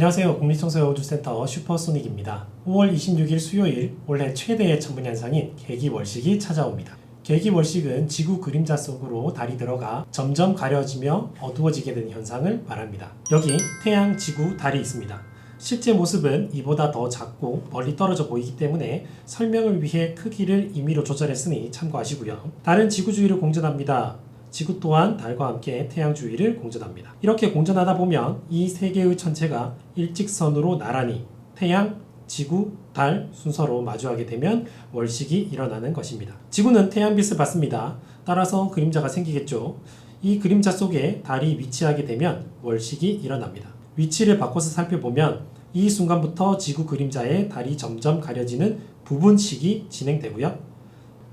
안녕하세요. 국립청소년우주센터 슈퍼소닉입니다. 5월 26일 수요일 올해 최대의 천문 현상인 개기월식이 찾아옵니다. 개기월식은 지구 그림자 속으로 달이 들어가 점점 가려지며 어두워지게 되는 현상을 말합니다. 여기 태양, 지구, 달이 있습니다. 실제 모습은 이보다 더 작고 멀리 떨어져 보이기 때문에 설명을 위해 크기를 임의로 조절했으니 참고하시고요. 달은 지구 주위를 공전합니다. 지구 또한 달과 함께 태양 주위를 공전합니다. 이렇게 공전하다 보면 이 세 개의 천체가 일직선으로 나란히 태양, 지구, 달 순서로 마주하게 되면 월식이 일어나는 것입니다. 지구는 태양빛을 받습니다. 따라서 그림자가 생기겠죠. 이 그림자 속에 달이 위치하게 되면 월식이 일어납니다. 위치를 바꿔서 살펴보면 이 순간부터 지구 그림자에 달이 점점 가려지는 부분식이 진행되고요.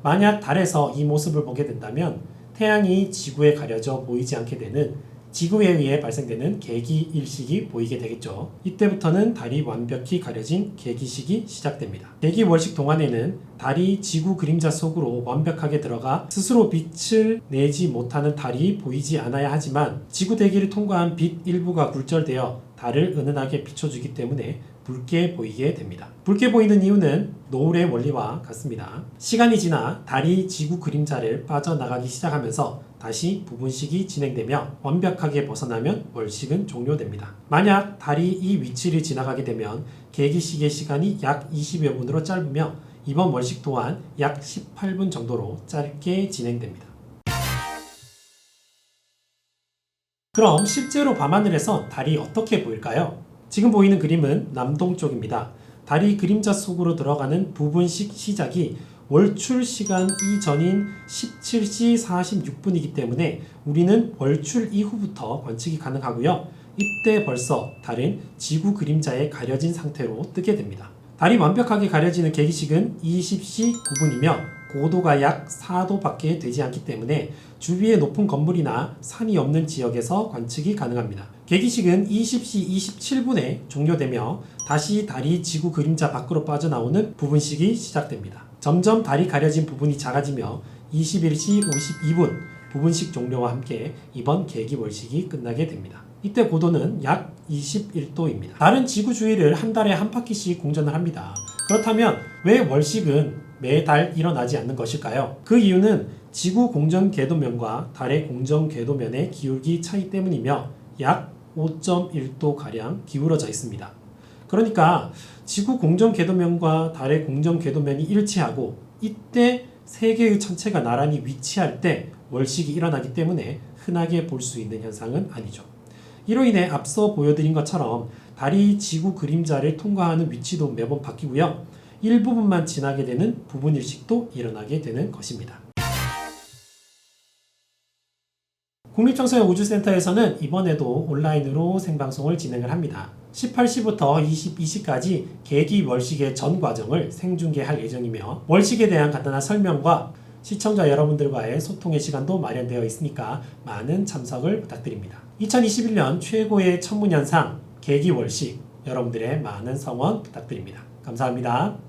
만약 달에서 이 모습을 보게 된다면 태양이 지구에 가려져 보이지 않게 되는 지구에 의해 발생되는 계기 일식이 보이게 되겠죠. 이때부터는 달이 완벽히 가려진 계기식이 시작됩니다. 계기 월식 동안에는 달이 지구 그림자 속으로 완벽하게 들어가 스스로 빛을 내지 못하는 달이 보이지 않아야 하지만 지구 대기를 통과한 빛 일부가 굴절되어 달을 은은하게 비춰주기 때문에 붉게 보이게 됩니다. 붉게 보이는 이유는 노을의 원리와 같습니다. 시간이 지나 달이 지구 그림자를 빠져나가기 시작하면서 다시 부분식이 진행되며 완벽하게 벗어나면 월식은 종료됩니다. 만약 달이 이 위치를 지나가게 되면 계기식의 시간이 약 20여 분으로 짧으며 이번 월식 또한 약 18분 정도로 짧게 진행됩니다. 그럼 실제로 밤하늘에서 달이 어떻게 보일까요? 지금 보이는 그림은 남동쪽입니다. 달이 그림자 속으로 들어가는 부분식 시작이 월출 시간 이전인 17시 46분이기 때문에 우리는 월출 이후부터 관측이 가능하고요. 이때 벌써 달은 지구 그림자에 가려진 상태로 뜨게 됩니다. 달이 완벽하게 가려지는 계기식은 20시 9분이며 고도가 약 4도밖에 되지 않기 때문에 주위에 높은 건물이나 산이 없는 지역에서 관측이 가능합니다. 계기식은 20시 27분에 종료되며 다시 달이 지구 그림자 밖으로 빠져나오는 부분식이 시작됩니다. 점점 달이 가려진 부분이 작아지며 21시 52분 부분식 종료와 함께 이번 계기월식이 끝나게 됩니다. 이때 고도는 약 21도입니다. 달은 지구 주위를 한 달에 한 바퀴씩 공전을 합니다. 그렇다면 왜 월식은 매달 일어나지 않는 것일까요? 그 이유는 지구 공전 궤도면과 달의 공전 궤도면의 기울기 차이 때문이며 약 5.1도 가량 기울어져 있습니다. 그러니까 지구 공전 궤도면과 달의 공전 궤도면이 일치하고 이때 세 개의 천체가 나란히 위치할 때 월식이 일어나기 때문에 흔하게 볼 수 있는 현상은 아니죠. 이로 인해 앞서 보여드린 것처럼 달이 지구 그림자를 통과하는 위치도 매번 바뀌고요. 일부분만 지나게 되는 부분 일식도 일어나게 되는 것입니다. 국립청소년 우주센터에서는 이번에도 온라인으로 생방송을 진행을 합니다. 18시부터 22시까지 계기 월식의 전 과정을 생중계할 예정이며 월식에 대한 간단한 설명과 시청자 여러분들과의 소통의 시간도 마련되어 있으니까 많은 참석을 부탁드립니다. 2021년 최고의 천문현상 계기 월식 여러분들의 많은 성원 부탁드립니다. 감사합니다.